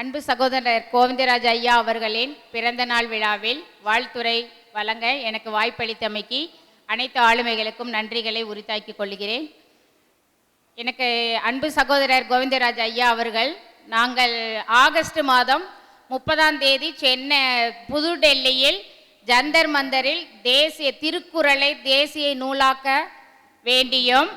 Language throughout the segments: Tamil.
அன்பு சகோதரர் கோவிந்தராஜ் ஐயா அவர்களின் பிறந்த நாள் விழாவில் வாழ்த்துரை வழங்க எனக்கு வாய்ப்பளித்தமைக்கு அனைத்து ஆளுமைகளுக்கும் நன்றிகளை உரித்தாக்கிக் கொள்கிறேன். எனக்கு அன்பு சகோதரர் கோவிந்தராஜ் ஐயா அவர்கள் நாங்கள் ஆகஸ்ட் மாதம் முப்பதாம் தேதி சென்னை புதுடெல்லியில் ஜந்தர் மந்தரில் தேசிய திருக்குறளை தேசிய நூலாக்க வேண்டியும்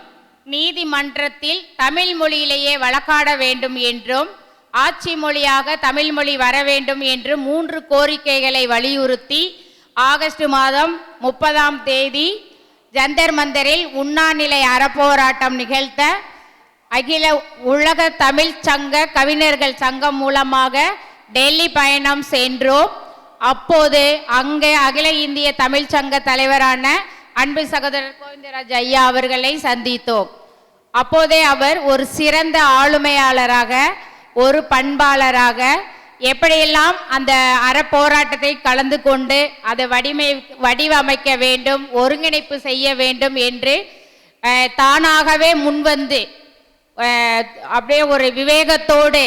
நீதிமன்றத்தில் தமிழ் மொழியிலேயே வழக்காட வேண்டும் என்றும் ஆட்சி மொழியாக தமிழ் மொழி வர வேண்டும் என்று மூன்று கோரிக்கைகளை வலியுறுத்தி ஆகஸ்ட் மாதம் முப்பதாம் தேதி ஜந்தர் மந்தரில் உண்ணாநிலை அறப்போராட்டம் நிகழ்த்த அகில உலக தமிழ் சங்க கவிஞர்கள் சங்கம் மூலமாக டெல்லி பயணம் சென்றோம். அப்போது அங்கே அகில இந்திய தமிழ் சங்க தலைவரான அன்பு சகோதரர் கோவிந்தராஜ் ஐயா அவர்களை சந்தித்தோம். அப்போதே அவர் ஒரு சிறந்த ஆளுமையாளராக ஒரு பண்பாளராக எப்படியெல்லாம் அந்த அறப்போராட்டத்தை கலந்து கொண்டு அதை வடிமை வடிவமைக்க வேண்டும் ஒருங்கிணைப்பு செய்ய வேண்டும் என்று தானாகவே முன்வந்து அப்படியே ஒரு விவேகத்தோடு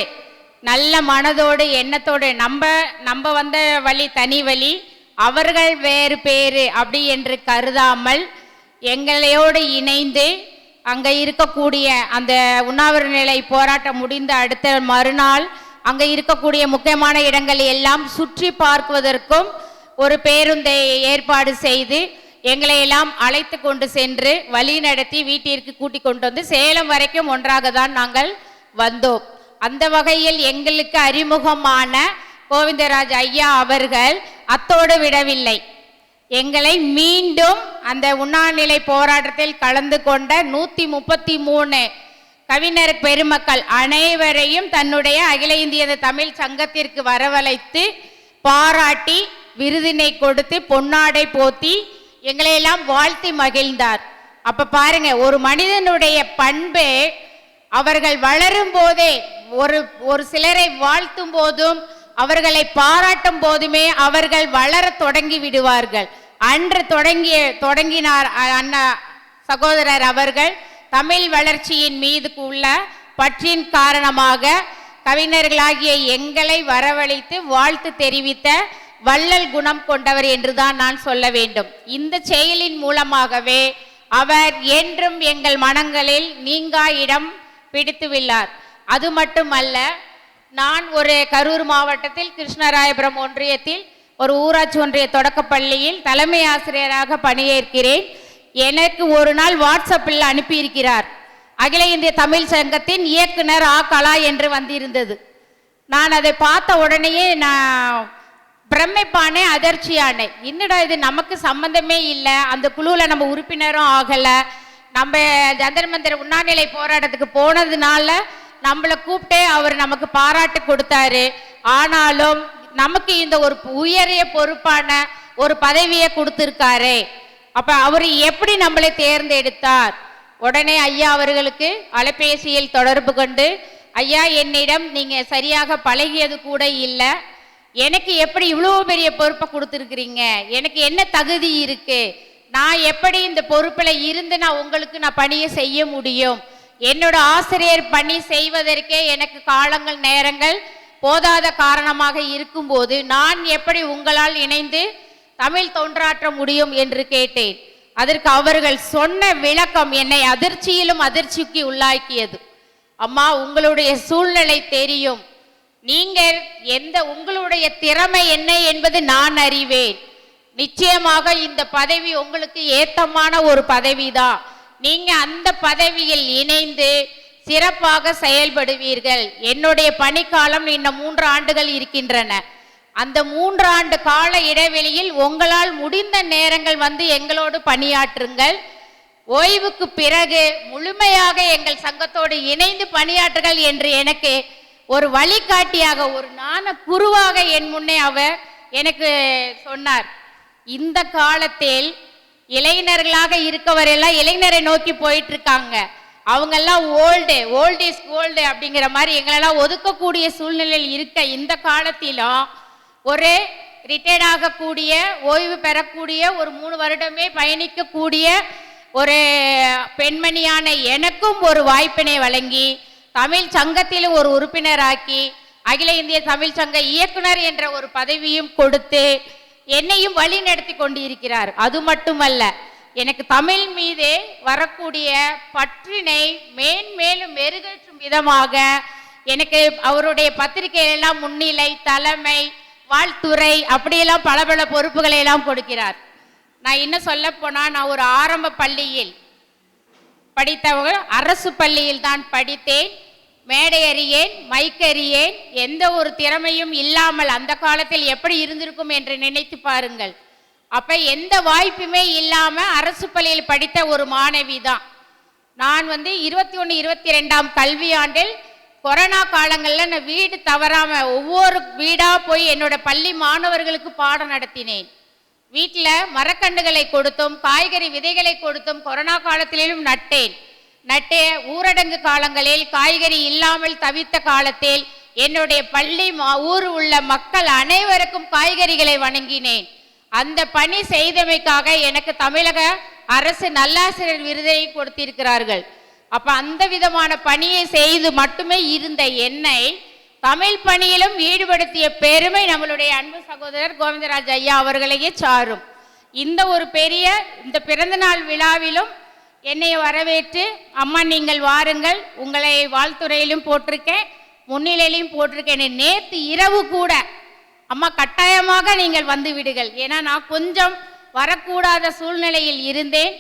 நல்ல மனதோடு எண்ணத்தோடு நம்ம நம்ம வந்த வழி தனி வழி அவர்கள் வேறு பேரு அப்படி என்று கருதாமல் எங்களையோடு இணைந்து அங்கே இருக்கக்கூடிய அந்த உண்ணாவிர நிலை போராட்டம் முடிந்த அடுத்த மறுநாள் அங்கே இருக்கக்கூடிய முக்கியமான இடங்கள் எல்லாம் சுற்றி பார்க்குவதற்கும் ஒரு பேருந்தை ஏற்பாடு செய்து எங்களை எல்லாம் அழைத்து கொண்டு சென்று வழி நடத்தி வீட்டிற்கு கூட்டிக் கொண்டு வந்து சேலம் வரைக்கும் ஒன்றாக தான் நாங்கள் வந்தோம். அந்த வகையில் எங்களுக்கு அறிமுகமான கோவிந்தராஜ் ஐயா அவர்கள் அத்தோடு விடவில்லை. எங்களை மீண்டும் அந்த உண்ணாநிலை போராட்டத்தில் கலந்து கொண்ட நூத்தி முப்பத்தி மூணு கவிஞர் பெருமக்கள் அனைவரையும் தன்னுடைய அகில இந்திய தமிழ் சங்கத்திற்கு வரவழைத்து பாராட்டி விருதினை கொடுத்து பொன்னாடை போத்தி எங்களையெல்லாம் வாழ்த்தி மகிழ்ந்தார். அப்ப பாருங்க ஒரு மனிதனுடைய பண்பே அவர்கள் வளரும் போதே ஒரு ஒரு சிலரை வாழ்த்தும் போதும் அவர்களை பாராட்டும் போதுமே அவர்கள் வளர தொடங்கி விடுவார்கள். அன்று தொடங்கிய தொடங்கினார் அண்ணா சகோதரர் அவர்கள். தமிழ் வளர்ச்சியின் மீது உள்ள பற்றின் காரணமாக கவிஞர்களாகிய எங்களை வரவழைத்து வாழ்த்து தெரிவித்த வள்ளல் குணம் கொண்டவர் என்றுதான் நான் சொல்ல வேண்டும். இந்த செயலின் மூலமாகவே அவர் என்றும் எங்கள் மனங்களில் நீங்கா இடம் பிடித்துவில்லார் அது மட்டுமல்ல நான் ஒரு கரூர் மாவட்டத்தில் கிருஷ்ணராயபுரம் ஒன்றியத்தில் ஒரு ஊராட்சி ஒன்றிய தொடக்கப்பள்ளியில் தலைமை ஆசிரியராக பணியேற்கிறேன். எனக்கு ஒரு நாள் வாட்ஸ்அப்பில் அனுப்பியிருக்கிறார். அகில இந்திய தமிழ் சங்கத்தின் இயக்குனர் ஆ கலா என்று வந்திருந்தது. நான் அதை பார்த்த உடனேயே நான் பிரமிப்பானே அதிர்ச்சியானேன் என்னடா இது நமக்கு சம்பந்தமே இல்லை. அந்த குழுவில் நம்ம உறுப்பினரும் ஆகலை. நம்ம ஜந்தர் மந்திர உண்ணாநிலை போராட்டத்துக்கு போனதுனால நம்மளை கூப்பிட்டே அவர் நமக்கு பாராட்டு கொடுத்தாரு. ஆனாலும் நமக்கு இந்த ஒரு உயரிய பொறுப்பான ஒரு பதவியை கொடுத்துருக்காரே. அப்ப அவர் எப்படி நம்மளை தேர்ந்தெடுத்தார்? உடனே ஐயா அவர்களுக்கு அலைபேசியில் தொடர்பு கொண்டு ஐயா என்னிடம் நீங்க சரியாக பழகியது கூட இல்லை. எனக்கு எப்படி இவ்வளோ பெரிய பொறுப்பை கொடுத்துருக்குறீங்க? எனக்கு என்ன தகுதி இருக்கு? நான் எப்படி இந்த பொறுப்பில் இருந்து நான் உங்களுக்கு நான் பணியை செய்ய முடியும்? என்னோட ஆசிரியர் பணி செய்வதற்கே எனக்கு காலங்கள் நேரங்கள் போதாத காரணமாக இருக்கும்போது நான் எப்படி உங்களால் இணைந்து தமிழ் தொன்றாற்ற முடியும் என்று கேட்டேன். அதற்கு அவர்கள் சொன்ன விளக்கம் என்னை அதிர்ச்சியிலும் அதிர்ச்சிக்கு உள்ளாக்கியது. அம்மா உங்களுடைய சூழ்நிலை தெரியும். நீங்கள் எந்த உங்களுடைய திறமை என்ன என்பது நான் அறிவேன். நிச்சயமாக இந்த பதவி உங்களுக்கு ஏத்தமான ஒரு பதவிதான். நீங்க அந்த பதவியில் இணைந்து சிறப்பாக செயல்படுவீர்கள். என்னுடைய பணிக்காலம் இன்னும் மூன்று ஆண்டுகள் இருக்கின்றன. அந்த மூன்று ஆண்டு கால இடைவெளியில் உங்களால் முடிந்த நேரங்கள் வந்து எங்களோடு பணியாற்றுங்கள். ஓய்வுக்கு பிறகு முழுமையாக எங்கள் சங்கத்தோடு இணைந்து பணியாற்றுங்கள் என்று எனக்கு ஒரு வழிகாட்டியாக ஒரு நாண குருவாக என் முன்னே அவர் எனக்கு சொன்னார். இந்த காலத்தில் இளைஞர்களாக இருக்கவரெல்லாம் இளைஞரை நோக்கி போயிட்டு இருக்காங்க அவங்கெல்லாம் ஓல்டு ஓல்ட் இஸ் கோல்டு அப்படிங்கிற மாதிரி எங்களெல்லாம் ஒதுக்கக்கூடிய சூழ்நிலையில் இருக்க இந்த காலத்திலும் ஒரு ரிட்டையர்ட் ஆகக்கூடிய ஓய்வு பெறக்கூடிய ஒரு மூணு வருடமே பயணிக்கக்கூடிய ஒரு பெண்மணியான எனக்கும் ஒரு வாய்ப்பினை வழங்கி தமிழ் சங்கத்திலும் ஒரு உறுப்பினராக்கி அகில இந்திய தமிழ் சங்க இயக்குனர் என்ற ஒரு பதவியும் கொடுத்து என்னையும் வழி நடத்தி கொண்டிருக்கிறார். அது மட்டுமல்ல எனக்கு தமிழ் மீது வரக்கூடிய பற்றினை மேன்மேலும் மெருகேற்றும் விதமாக எனக்கு அவருடைய பத்திரிகையிலெல்லாம் முன்னிலை தலைமை வாழ்த்துறை அப்படியெல்லாம் பல பல பொறுப்புகளை எல்லாம் கொடுக்கிறார். நான் இன்னும் சொல்ல போனால் நான் ஒரு ஆரம்ப பள்ளியில் படித்தவர்கள் அரசு பள்ளியில் தான் படித்தேன். மேடை அறியேன் மைக் அறியேன் எந்த ஒரு திறமையும் இல்லாமல் அந்த காலத்தில் எப்படி இருந்திருக்கும் என்று நினைத்து பாருங்கள். அப்ப எந்த வாய்ப்புமே இல்லாம அரசு பள்ளியில் படித்த ஒரு மாணவி தான் நான் வந்து இருபத்தி ஒன்று இருபத்தி ரெண்டாம் கல்வியாண்டில் கொரோனா காலங்களில் நான் வீடு தவறாம ஒவ்வொரு வீடாக போய் என்னோட பள்ளி மாணவர்களுக்கு பாடம் நடத்தினேன். வீட்டில் மரக்கன்றுகளை கொடுத்தும் காய்கறி விதைகளை கொடுத்தும் கொரோனா காலத்திலும் நட்டேன். நட்டே ஊரடங்கு காலங்களில் காய்கறி இல்லாமல் தவித்த காலத்தில் என்னுடைய பள்ளி மா- ஊர் உள்ள மக்கள் அனைவருக்கும் காய்கறிகளை வணங்கினேன். அந்த பணி செய்தமைக்காக எனக்கு தமிழக அரசு நல்லாசிரியர் விருதை கொடுத்திருக்கிறார்கள். அப்ப அந்த விதமான பணியை செய்து மட்டுமே இருந்த என்னை தமிழ் பணியிலும் ஈடுபடுத்திய பெருமை நம்மளுடைய அன்பு சகோதரர் கோவிந்தராஜ் ஐயா அவர்களையே சாரும். இந்த ஒரு பெரிய இந்த பிறந்தநாள் விழாவிலும் என்னை வரவேற்று அம்மா நீங்கள் வாருங்கள். உங்களை வாழ்த்துறையிலும் போட்டிருக்கேன். முன்னிலையிலையும் போட்டிருக்கேன். நேற்று இரவு கூட அம்மா கட்டாயமாக நீங்கள் வந்து விடுங்கள். ஏன்னா நான் கொஞ்சம் வரக்கூடாத சூழ்நிலையில் இருந்தேன்.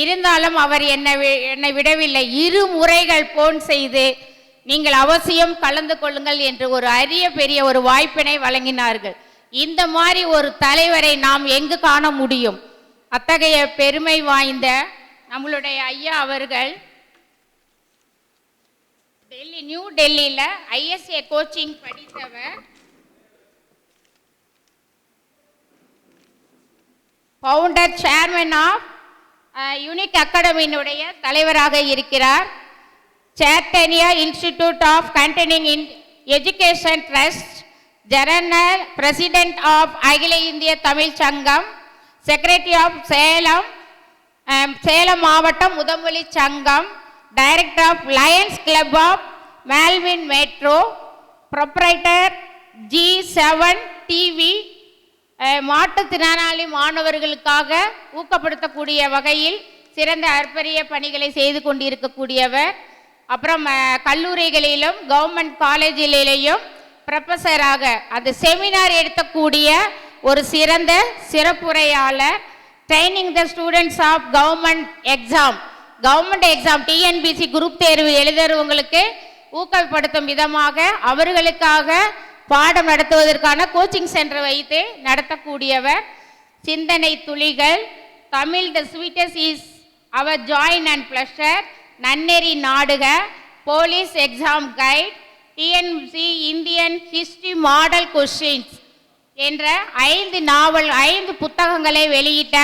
இருந்தாலும் அவர் என்னை என்னை விடவில்லை. இரு முறைகள் போன் செய்து நீங்கள் அவசியம் கலந்து கொள்ளுங்கள் என்று ஒரு அரிய பெரிய ஒரு வாய்ப்பினை வழங்கினார்கள். இந்த மாதிரி ஒரு தலைவரை நாம் எங்கு காண முடியும்? அத்தகைய பெருமை வாய்ந்த நம்மளுடைய ஐயா அவர்கள் டெல்லி நியூ டெல்லியில் ஐஎஸ்ஏ கோச்சிங் படித்தவர். ஃபவுண்டர் சேர்மன் ஆஃப் யூனிக் அகாடமியினுடைய தலைவராக இருக்கிறார். Chaitanya institute of containing in education trust general president of அகில இந்திய தமிழ் சங்கம் செக்ரட்டரி ஆஃப் சேலம் சேலம் மாவட்டம் முதமொழி சங்கம் director of lions club of Melvin metro proprietor G seven TV மாற்றுத்திறனாளி மாணவர்களுக்காக ஊக்கப்படுத்தக்கூடிய வகையில் சிறந்த அற்பரிய பணிகளை செய்து கொண்டிருக்கக்கூடியவர். அப்புறம் கல்லூரிகளிலும் கவர்மெண்ட் காலேஜிலேயும் ப்ரொஃபஸராக அந்த செமினார் எடுக்கக்கூடிய ஒரு சிறந்த சிறப்புரையாளர். Training the students of government exam government exam TNPC group தேர்வு எழுதுறவங்களுக்கு ஊக்கப்படுத்தும் விதமாக அவர்களுக்காக பாடம் நடத்துவதற்கான கோச்சிங் சென்டர் வைத்து நடத்தக்கூடியவர். சிந்தனை துளிகள் Tamil the sweetest is our join and pleasure நன்னெறி நாடுக police exam guide TNC Indian history model questions என்ற ஐந்து நாவல் ஐந்து புத்தகங்களை வெளியிட்ட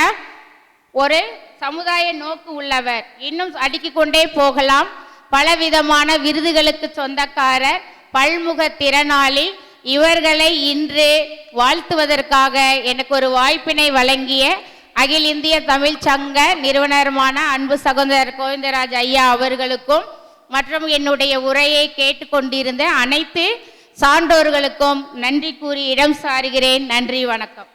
ஒரு சமுதாய நோக்கு உள்ளவர். இன்னும் அடுக்கிக் கொண்டே போகலாம். பலவிதமான விருதுகளுக்கு சொந்தக்காரர் பல்முக திறனாளி இவர்களை இன்று வாழ்த்துவதற்காக எனக்கு ஒரு வாய்ப்பினை வழங்கிய அகில இந்திய தமிழ் சங்க நிறுவனருமான அன்பு சகோதரர் கோவிந்தராஜ் ஐயா அவர்களுக்கும் மற்றும் என்னுடைய உரையை கேட்டுக்கொண்டிருந்த அனைத்து சான்றோர்களுக்கும் நன்றி கூறி இடம் சாருகிறேன் நன்றி வணக்கம்.